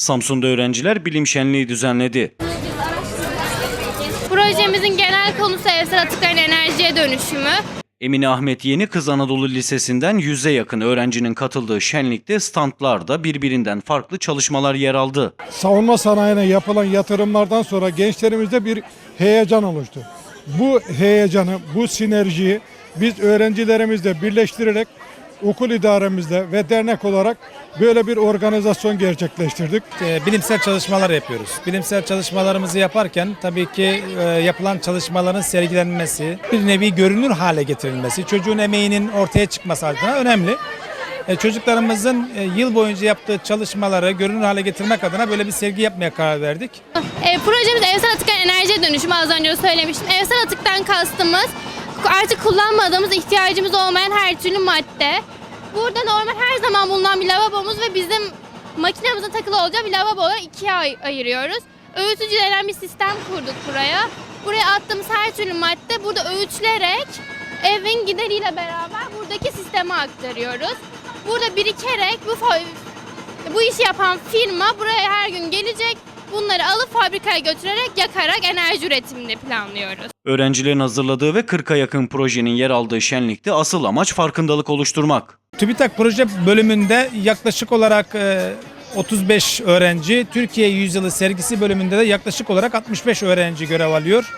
Samsun'da öğrenciler bilim şenliği düzenledi. Projemizin genel konusu evsel atıkların enerjiye dönüşümü. Emine Ahmet Yeni Kız Anadolu Lisesi'nden yüze yakın öğrencinin katıldığı şenlikte standlarda birbirinden farklı çalışmalar yer aldı. savunma sanayine yapılan yatırımlardan sonra gençlerimizde bir heyecan oluştu. Bu heyecanı, bu sinerjiyi biz öğrencilerimizle birleştirerek okul idaremizde ve dernek olarak böyle bir organizasyon gerçekleştirdik. e, bilimsel çalışmalar yapıyoruz. Bilimsel çalışmalarımızı yaparken tabii ki e, yapılan çalışmaların sergilenmesi, bir nevi görünür hale getirilmesi, çocuğun emeğinin ortaya çıkması adına önemli. E, çocuklarımızın e, yıl boyunca yaptığı çalışmaları görünür hale getirmek adına böyle bir sergi yapmaya karar verdik. E, projemiz evsel atıkların enerjiye dönüşümü az önce söylemiştim. Evsel atıktan kastımız artık kullanmadığımız, ihtiyacımız olmayan her türlü madde. Burada normal her zaman bulunan bir lavabomuz ve bizim makinemize takılı olacağı bir lavabo olarak ikiye ay- ayırıyoruz. Öğütücü denen bir sistem kurduk buraya. Buraya attığımız her türlü madde burada öğütülerek evin gideriyle beraber buradaki sisteme aktarıyoruz. Burada birikerek bu bu işi yapan firma buraya her gün gelecek. Bunları alıp fabrikaya götürerek yakarak enerji üretimini planlıyoruz. Öğrencilerin hazırladığı ve 40'a yakın projenin yer aldığı şenlikte asıl amaç farkındalık oluşturmak. TÜBİTAK proje bölümünde yaklaşık olarak e, 35 öğrenci, Türkiye Yüzyılı sergisi bölümünde de yaklaşık olarak 65 öğrenci görev alıyor.